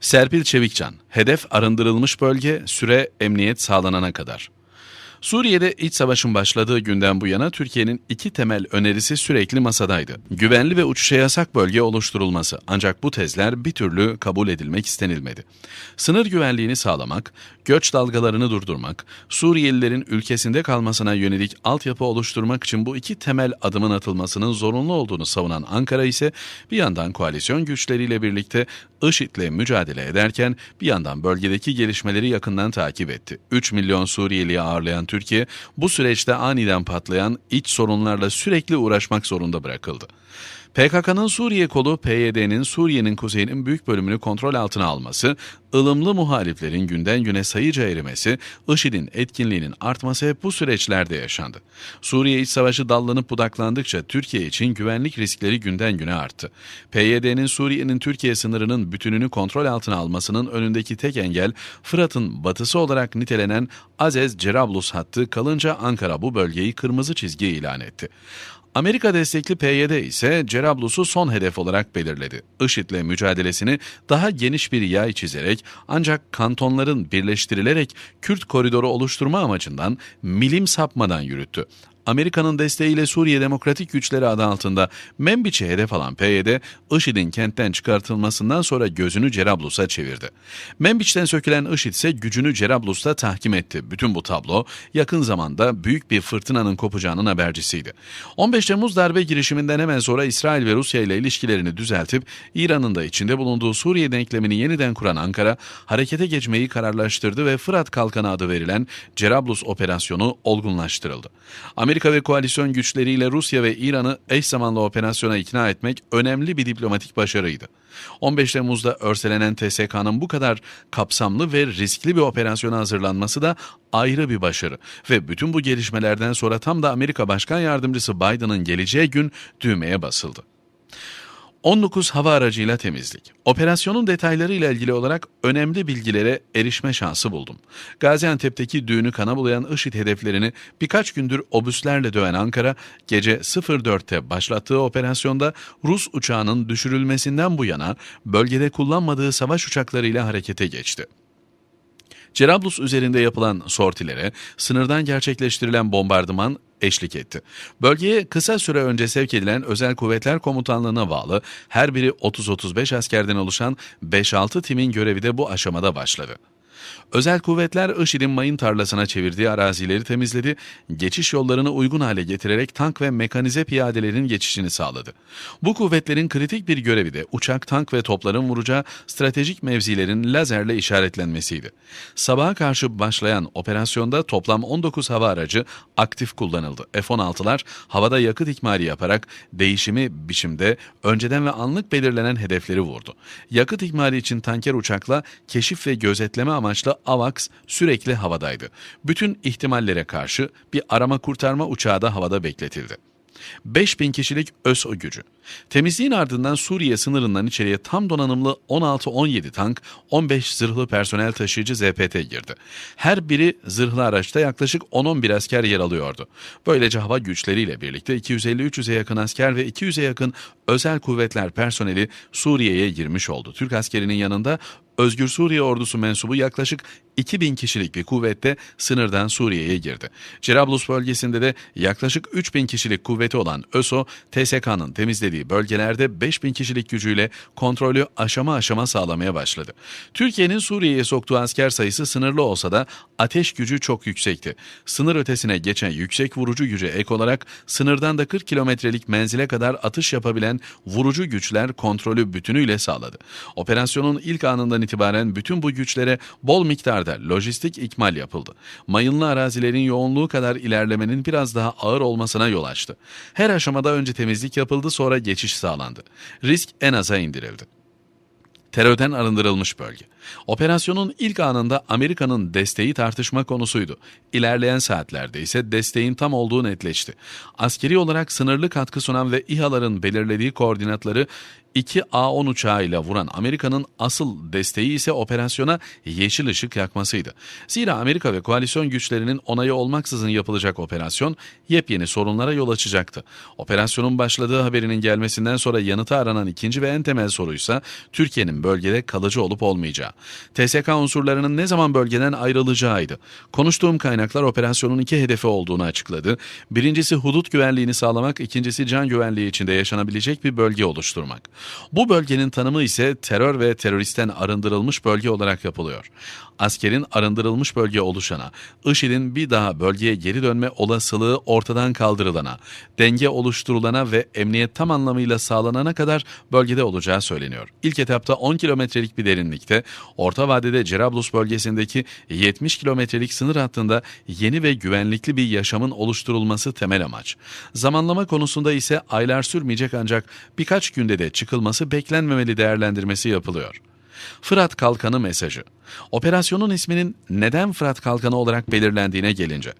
Serpil Çevikcan, hedef arındırılmış bölge, süre emniyet sağlanana kadar. Suriye'de iç savaşın başladığı günden bu yana Türkiye'nin iki temel önerisi sürekli masadaydı. Güvenli ve uçuşa yasak bölge oluşturulması ancak bu tezler bir türlü kabul edilmek istenilmedi. Sınır güvenliğini sağlamak, göç dalgalarını durdurmak, Suriyelilerin ülkesinde kalmasına yönelik altyapı oluşturmak için bu iki temel adımın atılmasının zorunlu olduğunu savunan Ankara ise bir yandan koalisyon güçleriyle birlikte IŞİD'le mücadele ederken bir yandan bölgedeki gelişmeleri yakından takip etti. 3 milyon Suriyeliyi ağırlayan Türkiye bu süreçte aniden patlayan iç sorunlarla sürekli uğraşmak zorunda bırakıldı. PKK'nın Suriye kolu PYD'nin Suriye'nin kuzeyinin büyük bölümünü kontrol altına alması, ılımlı muhaliflerin günden güne sayıca erimesi, IŞİD'in etkinliğinin artması hep bu süreçlerde yaşandı. Suriye iç savaşı dallanıp budaklandıkça Türkiye için güvenlik riskleri günden güne arttı. PYD'nin Suriye'nin Türkiye sınırının bütününü kontrol altına almasının önündeki tek engel Fırat'ın batısı olarak nitelenen Azez-Cerablus hattı kalınca Ankara bu bölgeyi kırmızı çizgi ilan etti. Amerika destekli PYD ise Cerablus'u son hedef olarak belirledi. IŞİD'le mücadelesini daha geniş bir yay çizerek ancak kantonların birleştirilerek Kürt koridoru oluşturma amacından milim sapmadan yürüttü. Amerika'nın desteğiyle Suriye Demokratik Güçleri adı altında Membiç'i hedef alan PYD, IŞİD'in kentten çıkartılmasından sonra gözünü Cerablus'a çevirdi. Membiç'ten sökülen IŞİD ise gücünü Cerablus'ta tahkim etti. Bütün bu tablo yakın zamanda büyük bir fırtınanın kopacağının habercisiydi. 15 Temmuz darbe girişiminden hemen sonra İsrail ve Rusya ile ilişkilerini düzeltip İran'ın da içinde bulunduğu Suriye denklemini yeniden kuran Ankara, harekete geçmeyi kararlaştırdı ve Fırat Kalkanı adı verilen Cerablus operasyonu olgunlaştırıldı. Amerika Amerika ve koalisyon güçleriyle Rusya ve İran'ı eş zamanlı operasyona ikna etmek önemli bir diplomatik başarıydı. 15 Temmuz'da örselenen TSK'nın bu kadar kapsamlı ve riskli bir operasyona hazırlanması da ayrı bir başarı ve bütün bu gelişmelerden sonra tam da Amerika Başkan Yardımcısı Biden'ın geleceği gün düğmeye basıldı. 19 hava aracıyla temizlik. Operasyonun detaylarıyla ilgili olarak önemli bilgilere erişme şansı buldum. Gaziantep'teki düğünü kana bulayan IŞİD hedeflerini birkaç gündür obüslerle döven Ankara, gece 04'te başlattığı operasyonda Rus uçağının düşürülmesinden bu yana bölgede kullanmadığı savaş uçaklarıyla harekete geçti. Cerablus üzerinde yapılan sortilere, sınırdan gerçekleştirilen bombardıman eşlik etti. Bölgeye kısa süre önce sevk edilen Özel Kuvvetler Komutanlığı'na bağlı her biri 30-35 askerden oluşan 5-6 timin görevi de bu aşamada başladı. Özel kuvvetler IŞİD'in mayın tarlasına çevirdiği arazileri temizledi, geçiş yollarını uygun hale getirerek tank ve mekanize piyadelerin geçişini sağladı. Bu kuvvetlerin kritik bir görevi de uçak, tank ve topların vuracağı stratejik mevzilerin lazerle işaretlenmesiydi. Sabaha karşı başlayan operasyonda toplam 19 hava aracı aktif kullanıldı. F-16'lar havada yakıt ikmali yaparak değişimi biçimde önceden ve anlık belirlenen hedefleri vurdu. Yakıt ikmali için tanker uçakla keşif ve gözetleme amaçlı AVAX sürekli havadaydı. Bütün ihtimallere karşı bir arama kurtarma uçağı da havada bekletildi. 5000 kişilik ÖSO gücü. Temizliğin ardından Suriye sınırından içeriye tam donanımlı 16-17 tank, 15 zırhlı personel taşıyıcı ZPT girdi. Her biri zırhlı araçta yaklaşık 10-11 asker yer alıyordu. Böylece hava güçleriyle birlikte 250-300'e yakın asker ve 200'e yakın özel kuvvetler personeli Suriye'ye girmiş oldu. Türk askerinin yanında Özgür Suriye Ordusu mensubu yaklaşık 2000 kişilik bir kuvvette sınırdan Suriye'ye girdi. Cerablus bölgesinde de yaklaşık 3000 kişilik kuvveti olan ÖSO, TSK'nın temizlediği bölgelerde 5000 kişilik gücüyle kontrolü aşama aşama sağlamaya başladı. Türkiye'nin Suriye'ye soktuğu asker sayısı sınırlı olsa da ateş gücü çok yüksekti. Sınır ötesine geçen yüksek vurucu gücü ek olarak sınırdan da 40 kilometrelik menzile kadar atış yapabilen vurucu güçler kontrolü bütünüyle sağladı. Operasyonun ilk anından itibaren bütün bu güçlere bol miktarda lojistik ikmal yapıldı. Mayınlı arazilerin yoğunluğu kadar ilerlemenin biraz daha ağır olmasına yol açtı. Her aşamada önce temizlik yapıldı sonra geçiş sağlandı. Risk en aza indirildi terörden arındırılmış bölge. Operasyonun ilk anında Amerika'nın desteği tartışma konusuydu. İlerleyen saatlerde ise desteğin tam olduğu netleşti. Askeri olarak sınırlı katkı sunan ve İHA'ların belirlediği koordinatları iki A-10 uçağıyla vuran Amerika'nın asıl desteği ise operasyona yeşil ışık yakmasıydı. Zira Amerika ve koalisyon güçlerinin onayı olmaksızın yapılacak operasyon yepyeni sorunlara yol açacaktı. Operasyonun başladığı haberinin gelmesinden sonra yanıtı aranan ikinci ve en temel soruysa Türkiye'nin bölgede kalıcı olup olmayacağı. TSK unsurlarının ne zaman bölgeden ayrılacağıydı. Konuştuğum kaynaklar operasyonun iki hedefi olduğunu açıkladı. Birincisi hudut güvenliğini sağlamak, ikincisi can güvenliği içinde yaşanabilecek bir bölge oluşturmak. Bu bölgenin tanımı ise terör ve teröristten arındırılmış bölge olarak yapılıyor. Askerin arındırılmış bölge oluşana, IŞİD'in bir daha bölgeye geri dönme olasılığı ortadan kaldırılana, denge oluşturulana ve emniyet tam anlamıyla sağlanana kadar bölgede olacağı söyleniyor. İlk etapta 10 kilometrelik bir derinlikte, orta vadede Cerablus bölgesindeki 70 kilometrelik sınır hattında yeni ve güvenlikli bir yaşamın oluşturulması temel amaç. Zamanlama konusunda ise aylar sürmeyecek ancak birkaç günde de çıkılması beklenmemeli değerlendirmesi yapılıyor. Fırat Kalkanı mesajı. Operasyonun isminin neden Fırat Kalkanı olarak belirlendiğine gelince.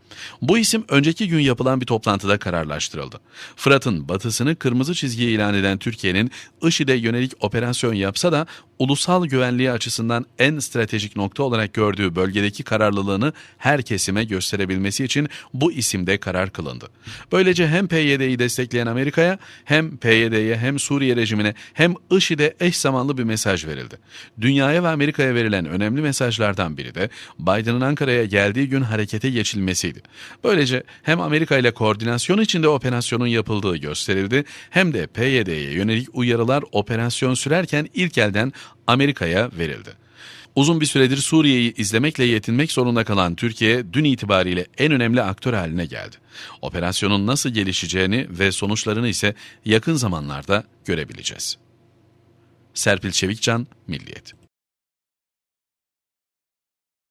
Bu isim önceki gün yapılan bir toplantıda kararlaştırıldı. Fırat'ın batısını kırmızı çizgiye ilan eden Türkiye'nin IŞİD'e yönelik operasyon yapsa da ulusal güvenliği açısından en stratejik nokta olarak gördüğü bölgedeki kararlılığını her kesime gösterebilmesi için bu isimde karar kılındı. Böylece hem PYD'yi destekleyen Amerika'ya hem PYD'ye hem Suriye rejimine hem IŞİD'e eş zamanlı bir mesaj verildi. Dünyaya ve Amerika'ya verilen önemli mesajlardan biri de Biden'ın Ankara'ya geldiği gün harekete geçilmesiydi. Böylece hem Amerika ile koordinasyon içinde operasyonun yapıldığı gösterildi hem de PYD'ye yönelik uyarılar operasyon sürerken ilk elden Amerika'ya verildi. Uzun bir süredir Suriye'yi izlemekle yetinmek zorunda kalan Türkiye dün itibariyle en önemli aktör haline geldi. Operasyonun nasıl gelişeceğini ve sonuçlarını ise yakın zamanlarda görebileceğiz. Serpil Çevikcan, Milliyet